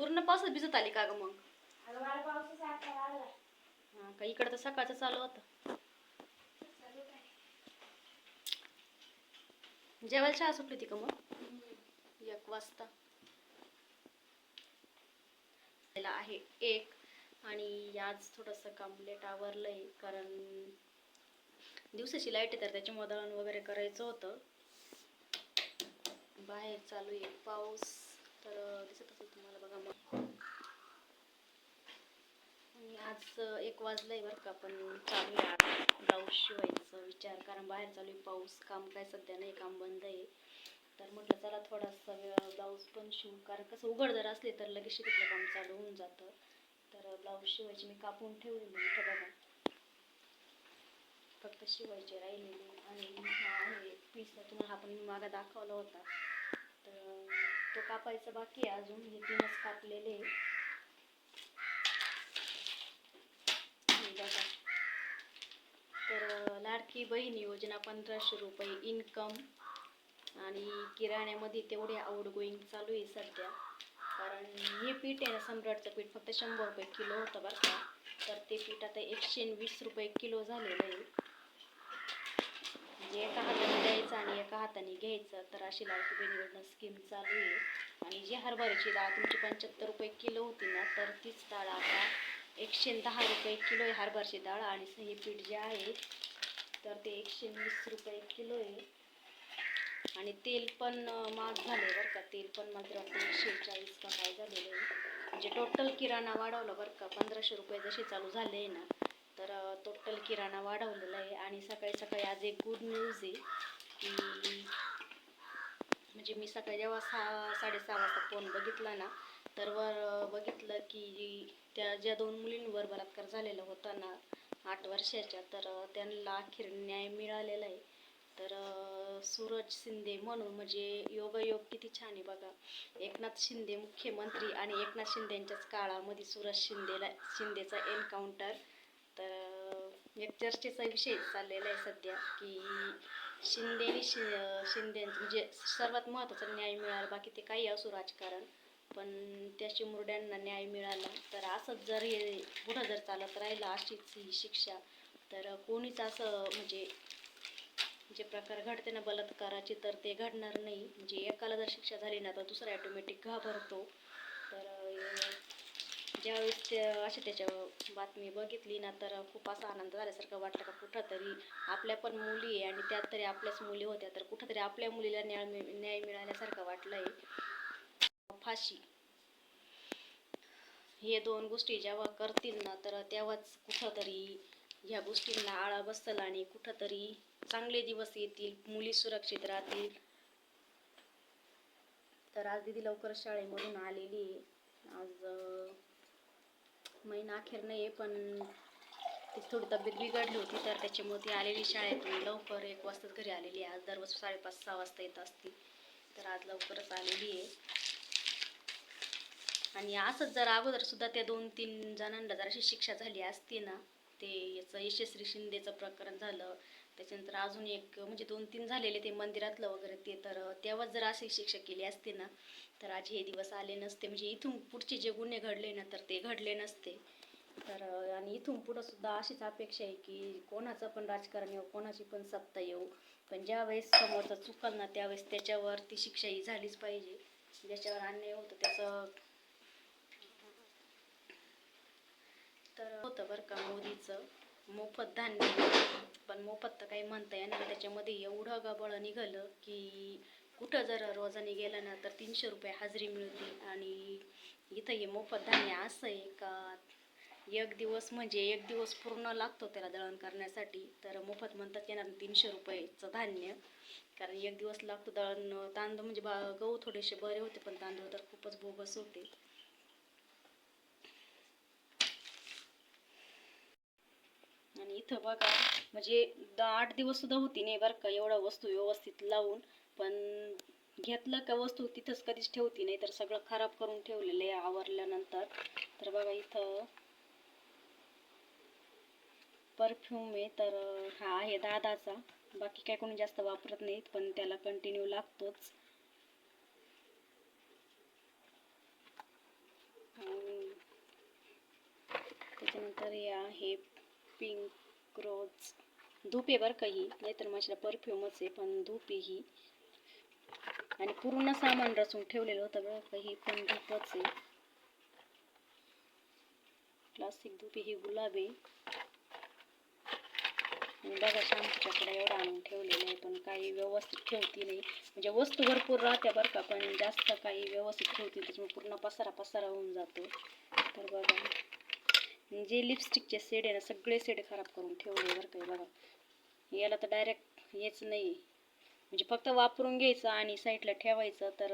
पूर्ण पावसात भिजत आली का ग मग? हा का इकडं तर सकाळचं चालू होतं. जेवायला चहा सुटली होती का मग? एक वाजता. आहे एक आणि आज थोडंसं काम लेट आवरलंय कारण दिवसाची लाइट आहे तर त्याच्यामुळे दळण वगैरे करायचं होतं. बाहेर चालू आहे पाऊस. तर दिसत असेल तुम्हाला बघा. मग आणि आज एक वाजलंय बरं का पण चालू आहे ब्लाऊज शिवायचं विचार कारण बाहेर चालू आहे पाऊस काम काय सध्या नाही काम बंद आहे. तर म्हटलं चला थोडासा वेळ ब्लाऊज पण शिवू कारण कसं उघड जर असले तर लगेच तिथलं काम चालू होऊन जातं. तर ब्लाऊज शिवायची मी कापून ठेवली इथं बघा. फक्त शिवायचे राहिलेले आणि हा आहे पीस तुम्हाला हा पण मागा दाखवला होता. तर तो कापायचा बाकी आहे अजून. हे तीनच कापलेले बघा. तर लाडकी बहीण योजना पंधराशे रुपये इन्कम आणि किराण्यामध्ये तेवढे आउट गोईंग चालू आहे सध्या. कारण हे पीठ आहे ना सम्राटचं पीठ. फक्त शंभर रुपये किलो होतं बरं का. तर ते पीठ आता एकशे वीस रुपये किलो झालेलं आहे. म्हणजे एका हाताने द्यायचं आणि एका हाताने घ्यायचं तर अशी लाडकी बहीण स्कीम चालू आहे. आणि जी हरभऱ्याची डाळ तुमची पंच्याहत्तर रुपये किलो होती ना तर तीच डाळ आता एकशे दहा रुपये किलो आहे हरभऱ्याची डाळ. आणि हे पीठ जे आहे तर ते एकशे वीस रुपये किलो आहे. आणि तेल पण माग महाग झाले बरं का. तेल पण मात्र एकशे चाळीस का काय झालेलं आहे. म्हणजे टोटल किराणा वाढवला बरं का. पंधराशे रुपये जसे चालू झाले आहे ना तर टोटल किराणा वाढवलेला आहे आणि सकाळी सकाळी आज एक गुड न्यूज आहे की म्हणजे मी सकाळी जेव्हा सहा साडेसहा वाजता फोन बघितला ना तर वर बघितलं की त्या ज्या दोन मुलींवर बलात्कार झालेला होता ना आठ वर्षाच्या तर त्यांना अखेर न्याय मिळालेला आहे. तर सूरज शिंदे म्हणून म्हणजे योगायोग किती छान आहे बघा. एकनाथ शिंदे मुख्यमंत्री आणि एकनाथ शिंदेंच्याच काळामध्ये सूरज शिंदेला शिंदेचा एन्काउंटर तर एक चर्चेचा विषय चाललेला आहे सध्या की शिंदेनी शि शिंदे म्हणजे सर्वात महत्त्वाचा न्याय मिळाला बाकी ते काही असो राजकारण पण त्या चिमुरड्यांना न्याय मिळाला. तर असंच जर हे पुढं जर चालत राहिलं अशीच ही शिक्षा तर कोणीच असं म्हणजे जे प्रकार घडते ना बलात्काराचे तर ते घडणार नाही. म्हणजे एकाला जर शिक्षा झाली ना तर दुसरा ॲटोमॅटिक घाबरतो. तर ज्यावेळेस ते अशा त्याच्या बातमी बघितली ना तर खूप असा आनंद झाल्यासारखं वाटलं का कुठं तरी आपल्या पण मुली आहे आणि त्यात तरी आपल्याच मुली होत्या तर कुठं तरी आपल्या मुलीला न्याय न्याय मिळाल्यासारखं वाटलं आहे फाशी. हे दोन गोष्टी जेव्हा करतील ना तर तेव्हाच कुठंतरी ह्या गोष्टींना आळा बसल आणि कुठंतरी चांगले दिवस येतील मुली सुरक्षित राहतील. तर आज दिदी लवकर शाळेमधून आलेली आहे. आज महिना अखेर नाही आहे पण तिची थोडी तब्येत बिघडली होती तर त्याच्यामुळे ती आलेली शाळेतून लवकर एक वाजताच घरी आलेली आहे. आज दररोज साडेपाच सहा वाजता येत असती. तर आज लवकरच आलेली आहे. आणि असंच जर अगोदर सुद्धा त्या दोन तीन जणांना जर अशी शिक्षा झाली असती ना ते याचं यशस्वी शिंदेचं प्रकरण झालं. त्याच्यानंतर अजून एक म्हणजे दोन तीन झालेले ते मंदिरातलं वगैरे ते तर तेव्हाच जर अशी शिक्षा केली असते ना तर आज हे दिवस आले नसते. म्हणजे इथून पुढचे जे गुन्हे घडले ना तर ते घडले नसते. तर आणि इथून पुढं सुद्धा अशीच अपेक्षा आहे की कोणाचं पण राजकारण येऊ कोणाची पण सत्ता येऊ पण ज्या वेळेस समोरचा चुकल ना त्यावेळेस त्याच्यावर ती शिक्षा ही झालीच पाहिजे. ज्याच्यावर अन्याय होतं त्याचं तर होतं बरं का मोदीचं. मोफत धान्य पण मोफत तर काही म्हणता येणार त्याच्यामध्ये एवढं गबळ निघालं की कुठं जर रोजाने गेलं ना तर तीनशे रुपये हाजरी मिळते. आणि इथं हे मोफत धान्य असं आहे का एक दिवस म्हणजे एक दिवस पूर्ण लागतो त्याला दळण करण्यासाठी. तर मोफत म्हणतात येणार तीनशे रुपयेचं धान्य. कारण एक दिवस लागतो दळण तांदूळ म्हणजे बा गहू थोडेसे बरे होते पण तांदूळ तर खूपच बोगस होते. आणि इथं बघा म्हणजे द आठ दिवस सुद्धा होती नाही बरं का एवढ्या वस्तू व्यवस्थित लावून. पण घेतलं का वस्तू तिथंच कधीच ठेवती नाही तर सगळं खराब करून ठेवलेलं आहे आवरल्यानंतर. तर बघा इथं परफ्यूम आहे तर हा आहे दादाचा. बाकी काय कोणी जास्त वापरत नाहीत पण त्याला कंटिन्यू लागतोच. त्याच्यानंतर हे आहे पिंक रोज. धूप आहे बरं का ही. नाहीतर माझ्या परफ्यूमच आहे पण धूप आहे ही. आणि पूर्ण सामान रचून ठेवलेलं होतं बरं काही पण धूपच आहे. क्लासिक धूप ही गुलाब आहे. आणि बघा शॅम्पूच्याकडे एवढा आणून ठेवलेलं आहे पण काही व्यवस्थित ठेवती नाही. म्हणजे वस्तू भरपूर राहत्या बरं का पण जास्त काही व्यवस्थित ठेवती त्याच्यामुळे पूर्ण पसारा पसारा होऊन जातो. तर बघा. जे लिपस्टिकचे शेड आहे ना सगळे सेड खराब करून ठेवले बरं का बघा. याला तर डायरेक्ट हेच नाही. म्हणजे फक्त वापरून घ्यायचं आणि साईडला ठेवायचं तर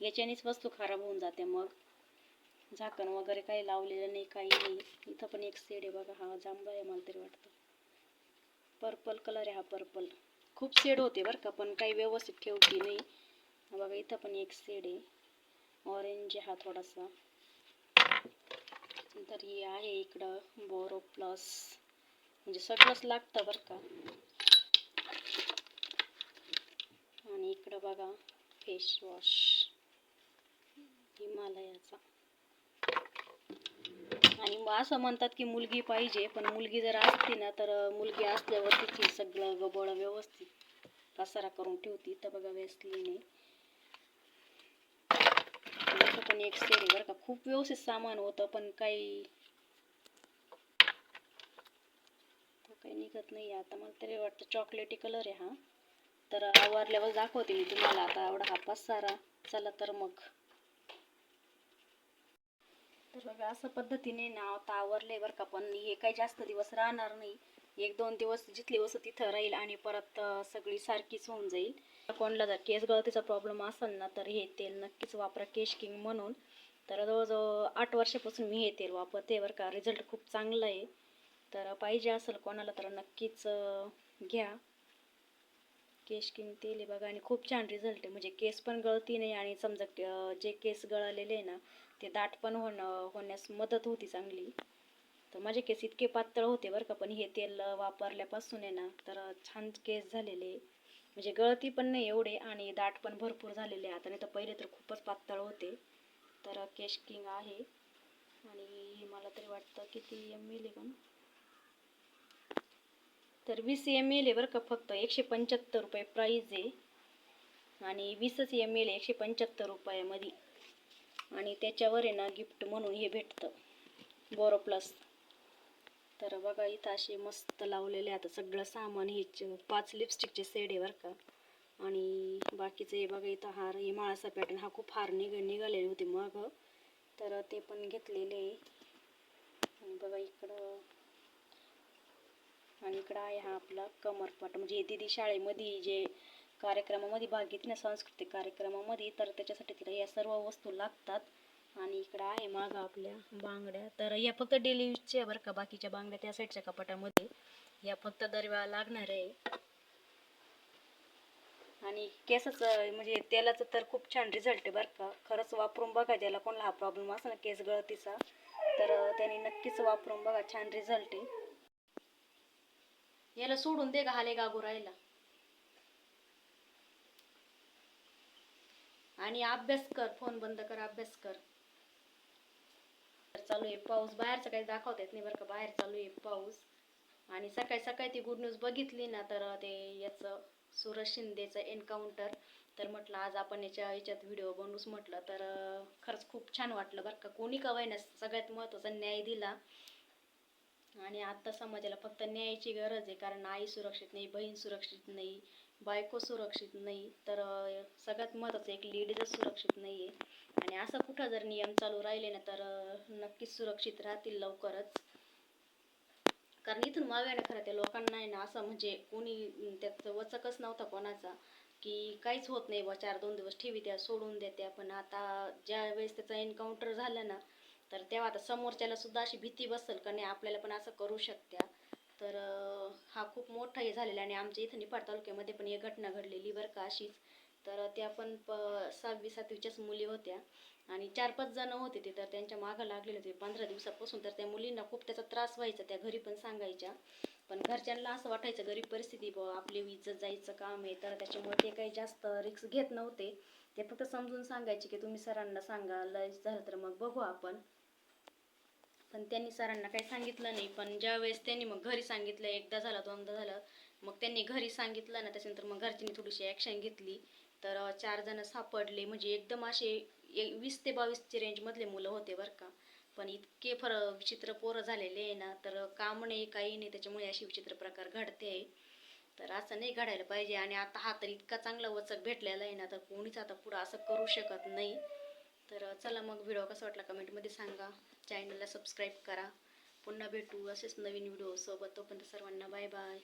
याच्यानेच वस्तू खराब होऊन जाते मग. झाकण वगैरे काही लावलेलं नाही काही नाही. इथं पण एक शेड आहे बघा हा जांभळा आहे मला तरी वाटतं. पर्पल कलर आहे हा पर्पल खूप शेड होते बरं का पण काही व्यवस्थित ठेवती नाही बघा इथं पण एक शेड आहे. ऑरेंज हा थोडासा. तर हे आहे इकडं बोरो प्लस म्हणजे सगळंच लागतं बरं का. आणि इकडं बघा फेस वॉश हिमालयाचा. आणि मग असं म्हणतात की मुलगी पाहिजे पण मुलगी जर असती ना तर मुलगी असल्यावर तिची सगळं गबळ व्यवस्थित पसारा करून ठेवती. तर बघा वेस्टलीने पण एक सेड आहे बरं का. खूप व्यवस्थित सामान होतं पण काही तो काही निघत नाही आता मला तरी वाटतं चॉकलेटी कलर आहे हा. तर आवरल्यावर दाखवते मी तुम्हाला. आता एवढा हा सारा. चला तर मग. तर बघा असं पद्धतीने ना आता आवरले बरं का पण हे काही जास्त दिवस राहणार नाही. एक दोन दिवस जिथली वस्तू तिथं राहील आणि परत सगळी सारखीच होऊन जाईल. कोणाला जर केस गळतीचा प्रॉब्लेम असेल ना तर हे तेल नक्कीच वापरा केश किंग म्हणून. तर जवळजवळ आठ वर्षापासून मी हे तेल वापरते बरं का. रिझल्ट खूप चांगला आहे. तर पाहिजे असेल कोणाला तर नक्कीच घ्या. केश किंग तेल आहे बघा आणि खूप छान रिझल्ट आहे. म्हणजे केस पण गळती नाही आणि समजा जे केस गळालेले आहे ना ते दाट पण होणं होण्यास मदत होती चांगली. तर माझे केस इतके पातळ होते बरं का पण हे तेल वापरल्यापासून आहे ना तर छान केस झालेले म्हणजे गळती पण नाही एवढे आणि दाट पण भरपूर झालेले आता आणि तर पहिले तर खूपच पातळ होते. तर केश किंग आहे. आणि हे मला तरी वाटतं किती एम एल आहे पण तर वीस एम एल आहे बरं का फक्त. एकशे पंच्याहत्तर रुपये प्राईज आहे. आणि वीसच एम एल एकशे पंच्याहत्तर रुपयामध्ये. आणि त्याच्यावर आहे ना गिफ्ट म्हणून हे भेटतं. बोरो प्लस तर बघा इथं असे मस्त लावलेले आता सगळं सामान हे पाच लिपस्टिकचे सेड आहे बरं का. आणि बाकीचे हे बघा इथं हार हे माळाचा पॅटर्न हा खूप हार निघ निघालेले होते मग. तर ते पण घेतलेले. आहे बघा इकडं आणि इकडं आहे हा आपला कमरपट. म्हणजे दिदी शाळेमध्ये जे कार्यक्रमामध्ये भाग घेते ना सांस्कृतिक कार्यक्रमामध्ये तर त्याच्यासाठी तिला या सर्व वस्तू लागतात. आणि इकडं आहे मागं आपल्या बांगड्या. तर या फक्त डेली यूजच्या बरं का बाकीच्या बांगड्या त्या साईडच्या कपाटामध्ये. या फक्त दरवेळा लागणार आहे. आणि केसाचं म्हणजे तेलाचं तर खूप छान रिझल्ट आहे बरं का. खरंच वापरून बघा ज्याला कोणाला हा प्रॉब्लेम असेल ना केस गळतीचा तर त्याने नक्कीच वापरून बघा छान रिझल्ट आहे. याला सोडून दे घाले गागू राहिला. आणि अभ्यास कर फोन बंद कर अभ्यास कर. चालू आहे पाऊस बाहेरचं काही दाखवता येत नाही बरं का बाहेर चालू आहे पाऊस. आणि सकाळी सकाळी ती गुड न्यूज बघितली ना तर ते याचं सुरज शिंदेचं एन्काउंटर तर म्हटलं आज आपण याच्या याच्यात व्हिडिओ बनवूच म्हटलं तर खरंच खूप छान वाटलं बरं का. कोणी का ना सगळ्यात महत्त्वाचा न्याय दिला. आणि आता समाजाला फक्त न्यायाची गरज आहे कारण आई सुरक्षित नाही बहीण सुरक्षित नाही बायको सुरक्षित नाही तर सगळ्यात महत्त्वाचं एक लेडीजच सुरक्षित नाही आहे आणि असं कुठं जर नियम चालू राहिले ना तर नक्कीच सुरक्षित राहतील लवकरच. कारण इथून मागे ना खरं त्या लोकांना आहे ना असं म्हणजे कोणी त्याचं वचकच नव्हता कोणाचा की काहीच होत नाही बा चार दोन दिवस ठेवी त्या सोडून देत्या पण आता ज्या वेळेस त्याचा एन्काउंटर झालं ना तर तेव्हा आता समोरच्याला सुद्धा अशी भीती बसेल का नाही आपल्याला पण असं करू शकत्या. तर हा खूप मोठा हे झालेला आणि आमच्या इथं निफाड तालुक्यामध्ये पण एक घटना घडलेली बरं का अशीच. तर त्या पण प सहावी सातवीच्याच मुली होत्या. आणि चार पाच जण होते ते तर त्यांच्या मागं लागलेले होते. पंधरा दिवसापासून तर त्या मुलींना खूप त्याचा त्रास व्हायचा त्या घरी पण सांगायच्या. पण घरच्यांना असं वाटायचं गरीब परिस्थिती ब आपली इज्जत जायचं काम आहे. तर त्याच्यामुळे ते काही जास्त रिक्स घेत नव्हते. ते फक्त समजून सांगायचे की तुम्ही सरांना सांगा लय झालं तर मग बघू आपण. पण त्यांनी सरांना काही सांगितलं नाही. पण ज्यावेळेस त्यांनी मग घरी सांगितलं एकदा झालं दोनदा झालं मग त्यांनी घरी सांगितलं ना त्याच्यानंतर मग घरच्यांनी थोडीशी ॲक्शन घेतली. तर चार जण सापडले. म्हणजे एकदम असे एक वीस ते बावीसचे रेंजमधले मुलं होते बरं का. पण इतके फर विचित्र पोरं झालेले आहे ना तर काम नाही काही नाही. त्याच्यामुळे असे विचित्र प्रकार घडते. आहे तर असं नाही घडायला पाहिजे. आणि आता हा तर इतका चांगला वचक भेटलेला आहे ना तर कोणीच आता पुढं असं करू शकत नाही. तर चला मग व्हिडिओ कसा वाटला कमेंटमध्ये सांगा. चॅनलला सबस्क्राईब करा. पुन्हा भेटू असेच नवीन व्हिडिओ सोबत तोपर्यंत सर्वांना बाय बाय.